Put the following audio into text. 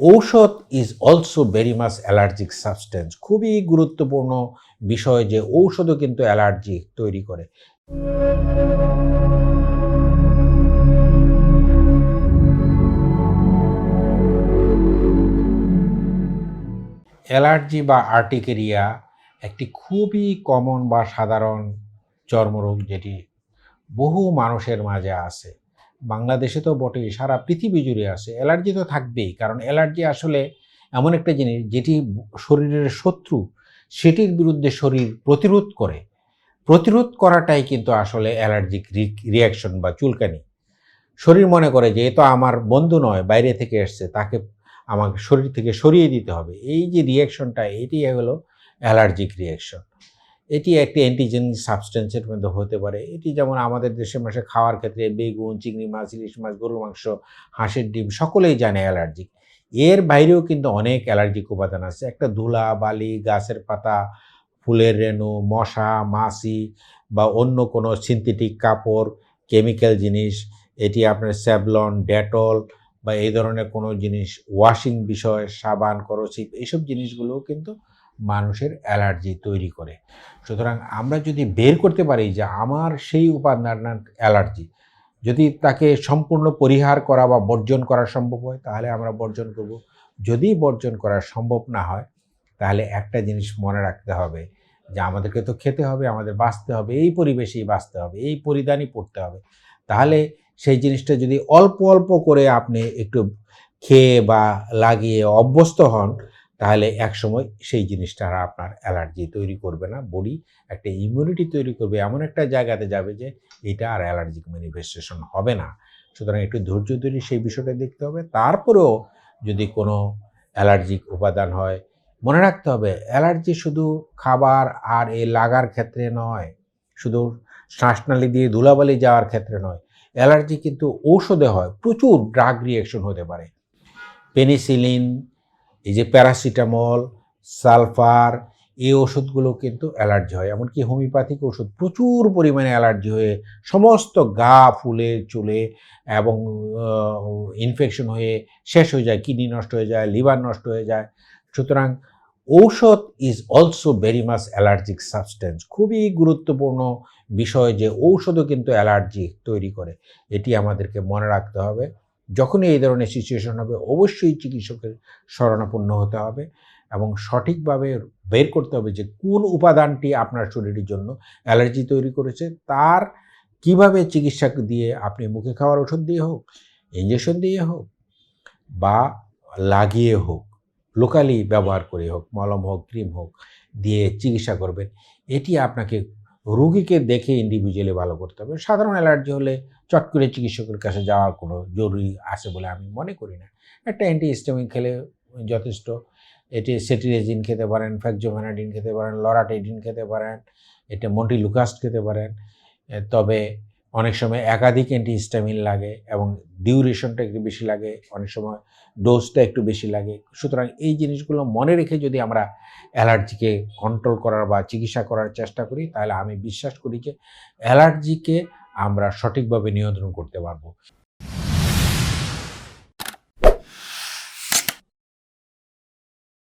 ঔষধ is also very much allergic substance খুবই গুরুত্বপূর্ণ বিষয় যে ঔষধও কিন্তু অ্যালার্জি তৈরি করে। অ্যালার্জি বা আর্টিকেরিয়া একটি খুবই কমন বা সাধারণ চর্মরোগ যেটি বহু মানুষের মাঝে আছে। বাংলাদেশে তো বটেই, সারা পৃথিবী জুড়ে আছে। অ্যালার্জি তো থাকবেই, কারণ অ্যালার্জি আসলে এমন একটা জিনিস যেটি শরীরের শত্রু, সেটির বিরুদ্ধে শরীর প্রতিরোধ করে। প্রতিরোধ করাটাই কিন্তু আসলে অ্যালার্জিক রিয়াকশন বা চুলকানি। শরীর মনে করে যে, এ তো আমার বন্ধু নয়, বাইরে থেকে এসছে, তাকে আমাকে শরীর থেকে সরিয়ে দিতে হবে। এই যে রিয়াকশনটা এটি হলো অ্যালার্জিক রিয়াকশন। এটি একটি অ্যান্টিজেন সাবস্টেন্সের মধ্যে হতে পারে। এটি যেমন আমাদের দেশে মাসে খাওয়ার ক্ষেত্রে বেগুন, চিংড়ি মাছ, ইলিশ মাছ, গরুর মাংস, হাঁসের ডিম, সকলেই জানে অ্যালার্জিক এর বাইরেও কিন্তু অনেক অ্যালার্জিক উপাদান আছে। একটা ধুলা, বালি, গাছের পাতা, ফুলের রেণু, মশা, মাছি বা অন্য কোনো সিনথেটিক কাপড় কেমিক্যাল জিনিস, এটি আপনার স্যাভলন, ডেটল বা এই ধরনের কোনো জিনিস ওয়াশিং বিষয়, সাবান করচিপ এইসব জিনিসগুলোও কিন্তু মানুষের অ্যালার্জি তৈরি করে। সুতরাং আমরা যদি বের করতে পারি যে আমার সেই উপাদান অ্যালার্জি, যদি তাকে সম্পূর্ণ পরিহার করা বা বর্জন করা সম্ভব হয়, তাহলে আমরা বর্জন করব। যদি বর্জন করা সম্ভব না হয়, তাহলে একটা জিনিস মনে রাখতে হবে যে আমাদেরকে তো খেতে হবে, আমাদের বাঁচতে হবে, এই পরিবেশেই বাঁচতে হবে, এই পরিধানই পড়তে হবে। তাহলে সেই জিনিসটা যদি অল্প অল্প করে আপনি একটু খেয়ে বা লাগিয়ে অভ্যস্ত হন তাহলে একসময় সেই জিনিসটা আর আপনার অ্যালার্জি তৈরি করবে না। বডি একটা ইমিউনিটি তৈরি করবে। এমন একটা জায়গাতে যাবে যে এটা আর অ্যালার্জিক ম্যানিফেস্টেশন হবে না। সুতরাং একটু ধৈর্য ধরে সেই বিষয়টা দেখতে হবে। তারপরেও যদি কোনো অ্যালার্জিক উপাদান হয়, মনে রাখতে হবে অ্যালার্জি শুধু খাবার আর এ লাগার ক্ষেত্রে নয়, শুধু শ্বাসনালি দিয়ে ধুলাবালি যাওয়ার ক্ষেত্রে নয়, অ্যালার্জি কিন্তু ঔষধে হয়। প্রচুর ড্রাগ রিয়েকশন হতে পারে। পেনিসিলিন এই যে প্যারাসিটামল, সালফার, এই ওষুধগুলো কিন্তু অ্যালার্জি হয়। এমনকি হোমিওপ্যাথিক ওষুধ প্রচুর পরিমাণে অ্যালার্জি হয়ে সমস্ত গা ফুলে চুলে এবং ইনফেকশন হয়ে শেষ হয়ে যায় কিডনি নষ্ট হয়ে যায় লিভার নষ্ট হয়ে যায়। সুতরাং ঔষধ is also very much allergic substance খুবই গুরুত্বপূর্ণ বিষয় যে ঔষধও কিন্তু অ্যালার্জি তৈরি করে। এটি আমাদেরকে মনে রাখতে হবে। যখনই এই ধরনের সিচুয়েশন হবে, অবশ্যই চিকিৎসকের শরণাপন্ন হতে হবে এবং সঠিকভাবে বের করতে হবে যে কোন উপাদানটি আপনার শরীরের জন্য অ্যালার্জি তৈরি করেছে, তার কীভাবে চিকিৎসা দিয়ে আপনি মুখে খাওয়ার ওষুধ দিয়ে হোক ইঞ্জেকশন দিয়ে হোক বা লাগিয়ে হোক লোকালি ব্যবহার করে হোক, মলম হোক ক্রিম হোক দিয়ে চিকিৎসা করবেন, এটি আপনাকে রুগীকে দেখে ইন্ডিভিজুয়ালি ভালো করতে হবে। সাধারণ অ্যালার্জি হলে চট করে চিকিৎসকের কাছে যাওয়ার কোনো জরুরি আছে বলে আমি মনে করি না। একটা অ্যান্টিহিস্টামিন খেলে যথেষ্ট। এটি সেটিরেজিন খেতে পারেন ফ্যাকজোভ্যানাডিন খেতে পারেন লরাটেডিন খেতে পারেন, এটা মন্টিলুকাস্ট খেতে পারেন। তবে অনেক সময় একাধিক অ্যান্টিহিস্টামিন লাগে এবং ডিউরেশনটা একটু বেশি লাগে, অনেক সময় ডোজটা একটু বেশি লাগে। সুতরাং এই জিনিসগুলো মনে রেখে যদি আমরা অ্যালার্জিকে কন্ট্রোল করার বা চিকিৎসা করার চেষ্টা করি, তাহলে আমি বিশ্বাস করি যে অ্যালার্জিকে আমরা সঠিকভাবে নিয়ন্ত্রণ করতে পারব।